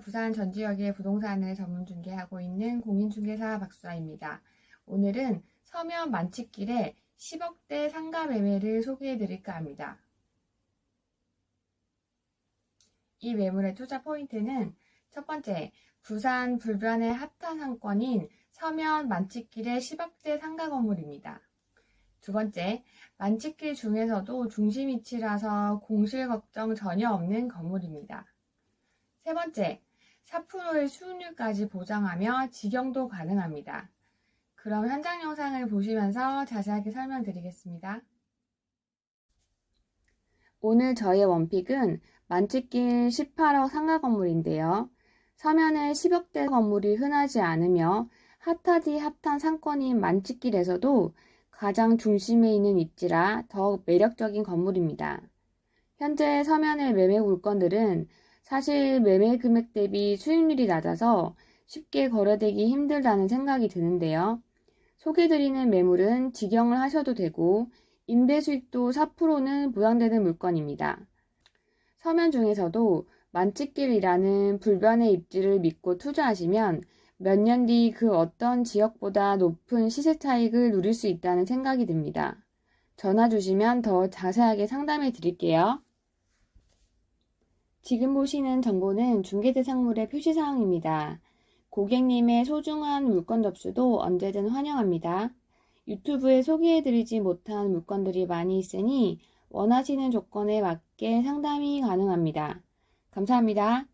부산 전지역의 부동산을 전문 중개하고 있는 공인중개사 박수아입니다. 오늘은 서면 만칙길에 10억대 상가 매매를 소개해 드릴까 합니다. 이 매물의 투자 포인트는 첫 번째, 부산 불변의 핫한 상권인 서면 만칙길의 10억대 상가 건물입니다. 두 번째, 만칙길 중에서도 중심 위치라서 공실 걱정 전혀 없는 건물입니다. 세 번째, 4%의 수익률까지 보장하며 직영도 가능합니다. 그럼 현장 영상을 보시면서 자세하게 설명드리겠습니다. 오늘 저의 원픽은 만칙길 18억 상가 건물인데요. 서면에 10억대 건물이 흔하지 않으며 핫하디 핫한 상권인 만칙길에서도 가장 중심에 있는 입지라 더욱 매력적인 건물입니다. 현재 서면의 매매 물건들은 사실 매매 금액 대비 수익률이 낮아서 쉽게 거래되기 힘들다는 생각이 드는데요. 소개드리는 매물은 직영을 하셔도 되고 임대 수익도 4%는 부담되는 물건입니다. 서면 중에서도 만찢길이라는 불변의 입지를 믿고 투자하시면 몇 년 뒤 그 어떤 지역보다 높은 시세 차익을 누릴 수 있다는 생각이 듭니다. 전화 주시면 더 자세하게 상담해 드릴게요. 지금 보시는 정보는 중개대상물의 표시사항입니다. 고객님의 소중한 물건 접수도 언제든 환영합니다. 유튜브에 소개해드리지 못한 물건들이 많이 있으니 원하시는 조건에 맞게 상담이 가능합니다. 감사합니다.